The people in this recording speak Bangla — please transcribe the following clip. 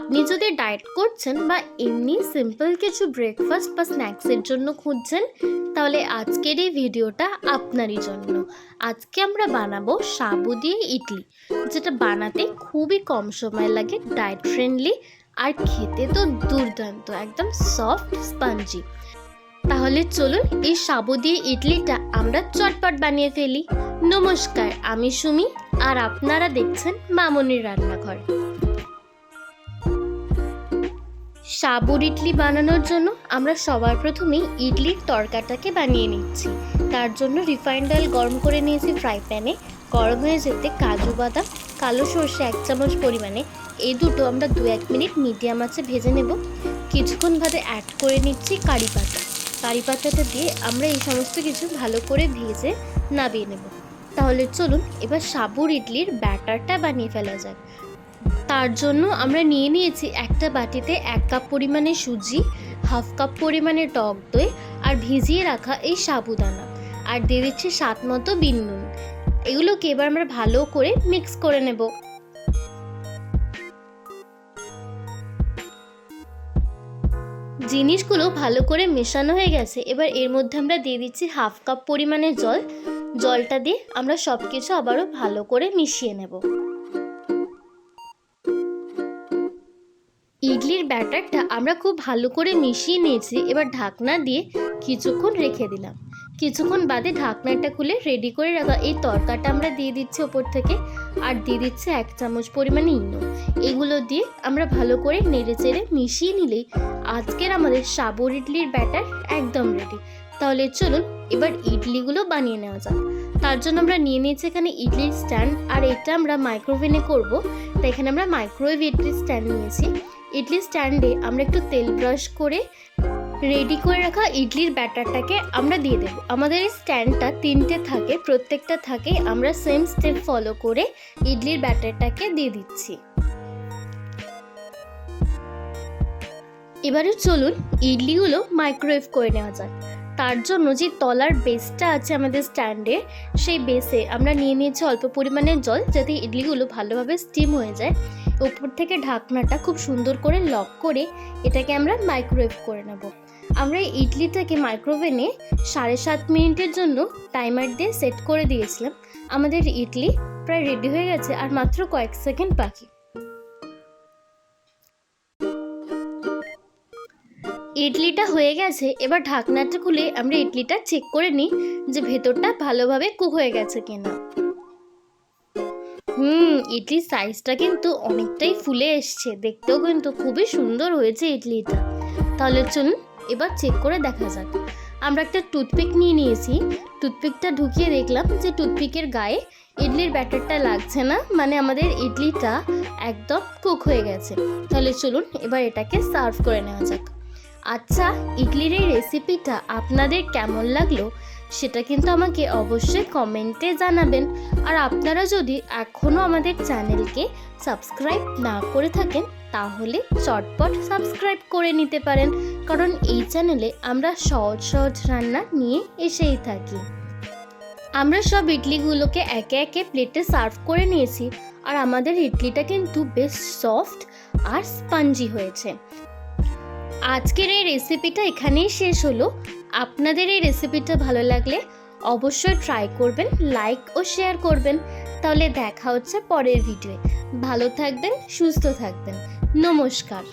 আপনি যদি ডায়েট করছেন বা এমনি সিম্পল কিছু ব্রেকফাস্ট বা স্ন্যাক্সের জন্য খুঁজছেন, তাহলে আজকের এই ভিডিওটা আপনারই জন্য। আজকে আমরা বানাবো সাবু দিয়ে ইডলি, যেটা বানাতে খুবই কম সময় লাগে ডায়েট ফ্রেন্ডলি আর খেতে তো দুর্দান্ত, একদম সফট স্পঞ্জি তাহলে চলুন এই সাবু দিয়ে ইডলিটা আমরা চটপট বানিয়ে ফেলি। নমস্কার, আমি সুমি, আর আপনারা দেখছেন মামনির রান্নাঘর। সাবুর ইডলি বানানোর জন্য আমরা সবার প্রথমেই ইডলির তরকাটাকে বানিয়ে নিচ্ছি। তার জন্য রিফাইন্ড অয়েল গরম করে নিয়েছি ফ্রাই প্যানে গরম হয়ে যেতে কাজু বাদাম, কালো সর্ষে এক চামচ পরিমাণে। এই দুটো আমরা দু এক মিনিট মিডিয়াম আছে ভেজে নেব। কিছুক্ষণ বাদে অ্যাড করে নিচ্ছি কারি পাতা। কারি পাতাটা দিয়ে আমরা এই সমস্ত কিছু ভালো করে ভেজে নাবিয়ে নেব। তাহলে চলুন এবার সাবুর ইডলির ব্যাটারটা বানিয়ে ফেলা যাক। তার জন্য আমরা নিয়ে নিয়েছি একটা বাটিতে এক কাপ পরিমাণে সুজি, হাফ কাপ পরিমাণে টক দই আর ভিজিয়ে রাখা এই সাবুদানা আর দিয়ে দিচ্ছি স্বাদ মতো বিন নুন। এগুলোকে এবার আমরা ভালো করে মিক্স করে নেব। জিনিসগুলো ভালো করে মেশানো হয়ে গেছে, এবার এর মধ্যে আমরা দিয়ে দিচ্ছি হাফ কাপ পরিমাণে জল। জলটা দিয়ে আমরা সব কিছু আবারও ভালো করে মিশিয়ে নেব। ইডলির ব্যাটারটা আমরা খুব ভালো করে মিশিয়ে নিয়েছি, এবার ঢাকনা দিয়ে কিছুক্ষণ রেখে দিলাম। কিছুক্ষণ বাদে ঢাকনাটা খুলে রেডি করে রাখা এই তরকাটা আমরা দিয়ে দিচ্ছি ওপর থেকে, আর দিয়ে দিচ্ছি এক চামচ পরিমাণে ইনো। এগুলো দিয়ে আমরা ভালো করে নেড়ে চেড়ে মিশিয়ে নিলেই আজকের আমাদের সাবর ইডলির ব্যাটার একদম রেডি তাহলে চলুন এবার ইডলিগুলো বানিয়ে নেওয়া যাক। তার জন্য আমরা নিয়ে নিয়েছি এখানে ইডলির স্ট্যান্ড, আর এটা আমরা মাইক্রোওভেনে করব। তাই এখানে আমরা মাইক্রোওয়েভ ইডলির স্ট্যান্ড নিয়েছি। ইডলি স্ট্যান্ডে আমরা একটু তেল ব্রাশ করে রেডি করে রাখা ইডলির ব্যাটারটাকে আমরা দিয়ে দেব। আমাদের এই স্ট্যান্ডটা তিনটে থাকে, প্রত্যেকটা থাকে। আমরা সেম স্টেপ ফলো করে ইডলির ব্যাটারটাকে দিয়ে দিচ্ছি। এবারে চলুন ইডলিগুলো মাইক্রোওয়েভ করে নেওয়া যাক। তার জন্য যে তলার বেসটা আছে আমাদের স্ট্যান্ডে, সেই বেসে আমরা নিয়ে নিয়েছি অল্প পরিমাণে জল যাতে ইডলিগুলো ভালোভাবে স্টিম হয়ে যায়। উপর থেকে ঢাকনাটা খুব সুন্দর করে লক করে এটাকে আমরা মাইক্রোওয়েভ করে নেব। আমরা ইডলিটাকে মাইক্রোওভেনে সাড়ে সাত মিনিটের জন্য টাইমার দিয়ে সেট করে দিয়েছিলাম। আমাদের ইডলি প্রায় রেডি হয়ে গেছে আর মাত্র কয়েক সেকেন্ড বাকি। ইডলিটা হয়ে গেছে, এবার ঢাকনাটা খুলে আমরা ইডলিটা চেক করে নিই যে ভেতরটা ভালোভাবে কুক হয়ে গেছে কিনা। হুম, ইডলির সাইজটা কিন্তু অনেকটাই ফুলে এসছে। দেখতেও কিন্তু খুবই সুন্দর হয়েছে ইডলিটা। তাহলে চলুন এবার চেক করে দেখা যাক। আমরা একটা টুথপিক নিয়ে নিয়েছি। টুথপিকটা ঢুকিয়ে দেখলাম যে টুথপিকের গায়ে ইডলির ব্যাটারটা লাগছে না। মানে আমাদের ইডলিটা একদম কুক হয়ে গেছে। তাহলে চলুন এবার এটাকে সার্ভ করে নেওয়া যাক। আচ্ছা ইডলির এই রেসিপিটা আপনাদের কেমন লাগল সেটা কিন্তু আমাকে অবশ্যই কমেন্টে জানাবেন। আর আপনারা যদি এখনও আমাদের চ্যানেলকে সাবস্ক্রাইব না করে থাকেন, তাহলে চটপট সাবস্ক্রাইব করে নিতে পারেন। কারণ এই চ্যানেলে আমরা সহজ সহজ রান্না নিয়ে এসেই থাকি। আমরা সব ইডলিগুলোকে একে একে প্লেটে সার্ভ করে নিয়েছি। আর আমাদের ইডলিটা কিন্তু বেশ সফট আর স্পঞ্জি হয়েছে। আজকের এই রেসিপিটা এখানেই শেষ হলো। আপনাদের এই রেসিপিটা ভালো লাগলে অবশ্যই ট্রাই করবেন লাইক ও শেয়ার করবেন। তাহলে দেখা হচ্ছে পরের ভিডিওয়ে ভালো থাকবেন, সুস্থ থাকবেন। নমস্কার।